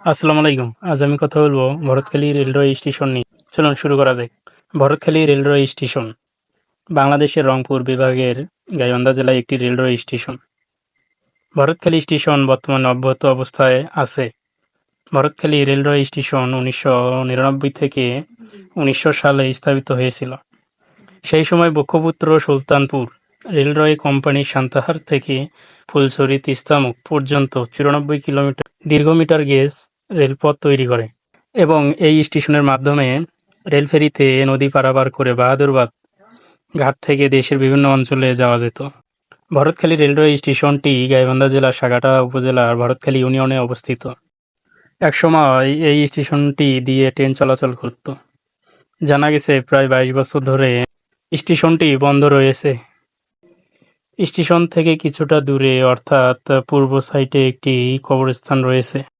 আসসালামু আলাইকুম। আজ আমি কথা বলব ভরতখালী রেলওয়ে স্টেশন নিয়ে। চলুন শুরু করা যাক। Bharatkhali railway station. বাংলাদেশের রংপুর বিভাগের গাইবান্ধা জেলায় একটি রেলওয়ে স্টেশন। ভরতখালী স্টেশন বর্তমানে অব্যাহত অবস্থায় আছে। ভরতখালী রেলওয়ে স্টেশন উনিশশো নিরানব্বই থেকে উনিশশো সালে স্থাপিত হয়েছিল। সেই সময় বক্ষপুত্র সুলতানপুর রেলওয়ে কোম্পানি সান্তাহার থেকে ফুলছড়ি তিস্তামুখ পর্যন্ত চুরানব্বই কিলোমিটার দীর্ঘ মিটার গেজ রেলপথ তৈরি করে এবং এই স্টেশনের মাধ্যমে রেল ফেরিতে নদী পারাপার করে বাহাদুরবাদ ঘাট থেকে দেশের বিভিন্ন অঞ্চলে যাওয়া যেত। ভরতখালী রেলওয়ে স্টেশনটি গাইবান্ধা জেলার সাগাটা উপজেলার ভরতখালী ইউনিয়নে অবস্থিত। একসময় এই স্টেশনটি দিয়ে ট্রেন চলাচল করত। জানা গেছে, প্রায় বাইশ বছর ধরে স্টেশনটি বন্ধ রয়েছে। স্টেশন থেকে কিছুটা দূরে অর্থাৎ পূর্ব সাইটে একটি কবরস্থান রয়েছে।